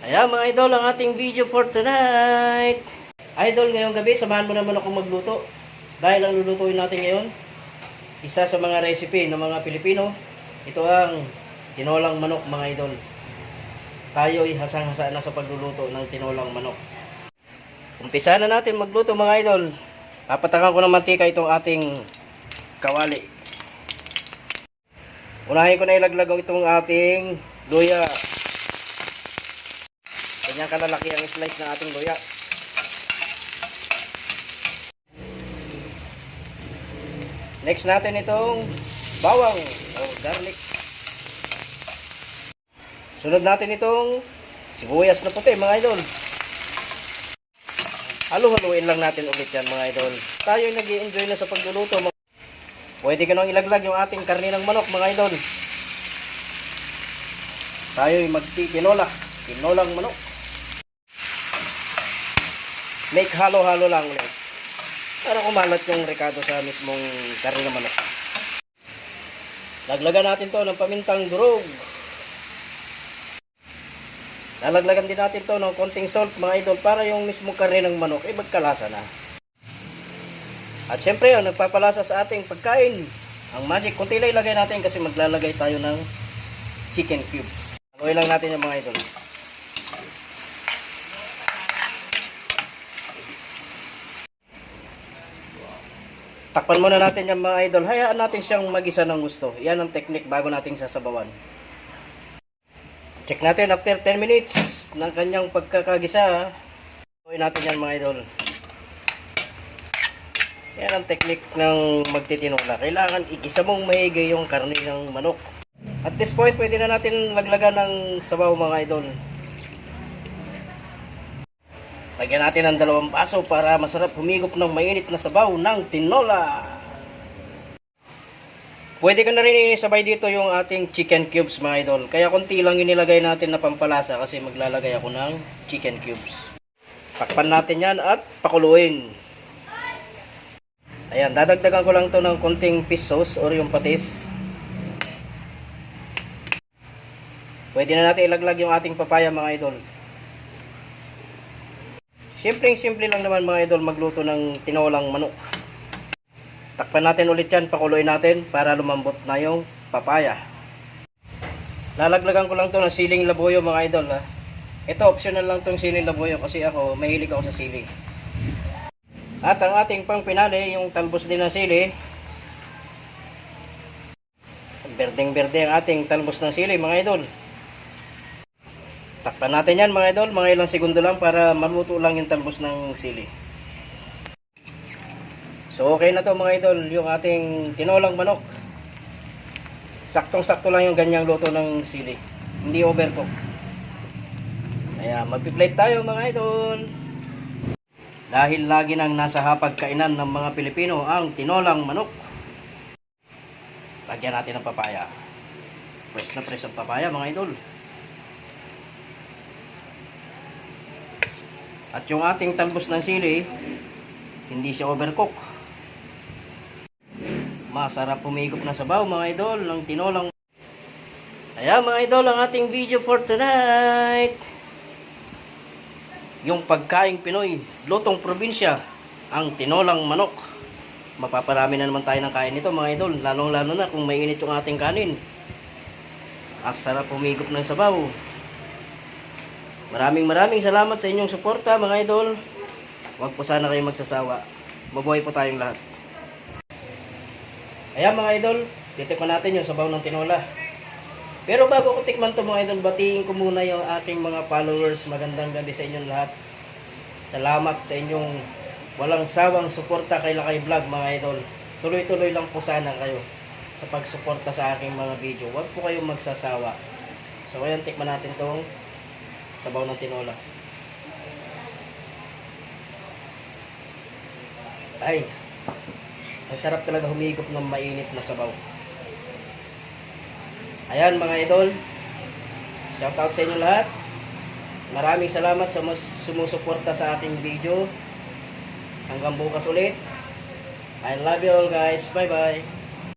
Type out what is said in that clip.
Ayan mga idol, ang ating video for tonight. Idol, ngayong gabi, samahan mo naman ako magluto. Dahil ang lulutuin natin ngayon, isa sa mga recipe ng mga Pilipino, ito ang tinolang manok mga idol. Tayo ay hasang-hasa na sa pagluluto ng tinolang manok. Umpisa na natin magluto mga idol. Papatakan ko ng mantika itong ating kawali. Unahin ko na ilaglag itong ating luya. Ganyan kalalaki ang slice ng ating luya. Next natin itong bawang o garlic. Sunod natin itong sibuyas na puti mga idol. Halo-haluin lang natin ulit yan mga idol. Tayo nag enjoy na sa pagluluto. Pwede ka nang ilaglag yung ating karne ng manok mga idol. Tayo ay magtitinola. Tinolang manok. Make halo-halo lang ulit. Para kumalat yung rekado sa mismong karne ng manok. Laglagan natin to ng pamintang durog. Lalaglagan din natin to ng konting salt mga idol para yung mismong karne ng manok ay magkalasa na. At syempre, ang nagpapalasa sa ating pagkain, ang magic, kunti lang ilagay natin kasi maglalagay tayo ng chicken cubes. Haluin lang natin yung mga idol. Takpan muna natin yung mga idol. Hayaan natin siyang magisa ng gusto. Yan ang technique bago nating sasabawan. Check natin after 10 minutes ng kanyang pagkakagisa. Haluin natin yan mga idol. Yan ang technique ng magtitinola. Kailangan igisa mong mahigay yung karne ng manok. At this point, pwede na natin laglagan ng sabaw mga idol. Lagyan natin ng dalawang baso para masarap humigop ng mainit na sabaw ng tinola. Pwede ka na rin isabay dito yung ating chicken cubes mga idol. Kaya konti lang yung nilagay natin na pampalasa kasi maglalagay ako ng chicken cubes. Takpan natin yan at pakuluin. Ayan, dadagdagan ko lang to ng konting fish sauce or yung patis. Pwede na natin ilaglag yung ating papaya mga idol. Simpleng simple lang naman mga idol magluto ng tinolang manok. Takpan natin ulit yan, pakuluin natin para lumambot na yung papaya. Lalaglagan ko lang to ng siling labuyo mga idol ha. Ito optional lang tong siling labuyo kasi ako mahilig ako sa sili. At ang ating pang pinali, yung talbos din ng sili. Berdeng-berde ang ating talbos ng sili mga idol. Takpan natin yan mga idol, mga ilang segundo lang para maluto lang yung talbos ng sili. So okay na to mga idol, yung ating tinolang manok. Saktong-sakto lang yung ganyang luto ng sili. Hindi overcook. Kaya magpi-plate tayo mga idol. Dahil lagi nang nasa hapagkainan ng mga Pilipino ang tinolang manok. Lagyan natin ng papaya. Press na press ang papaya mga idol. At yung ating talbos ng sili, hindi siya overcook. Masarap pumigop na sabaw mga idol ng tinolang. Ayan mga idol ang ating video for tonight. Yung pagkaing Pinoy, lutong probinsya, ang tinolang manok. Mapaparami na naman tayo ng kain nito mga idol, lalong lalo na kung mainit yung ating kanin. Ang sarap pumigop ng sabaw. Maraming maraming salamat sa inyong suporta mga idol. Huwag po sana kayong magsasawa. Mabuhay po tayong lahat. Ayan mga idol, titikman natin yung sabaw ng tinola. Pero bago ko tikman to mga idol, batiin ko muna yung aking mga followers. Magandang gabi sa inyong lahat. Salamat sa inyong walang sawang suporta kay Lakay Vlog mga idol. Tuloy-tuloy lang po sana kayo sa pagsuporta sa aking mga video. Huwag po kayong magsasawa. So ayan, tikman natin tong sabaw ng tinola. Ay, ang sarap talaga humigop ng mainit na sabaw. Ayan mga idol, shout out sa inyo lahat. Maraming salamat sa sumusuporta sa aking video. Hanggang bukas ulit. I love you all guys. Bye bye.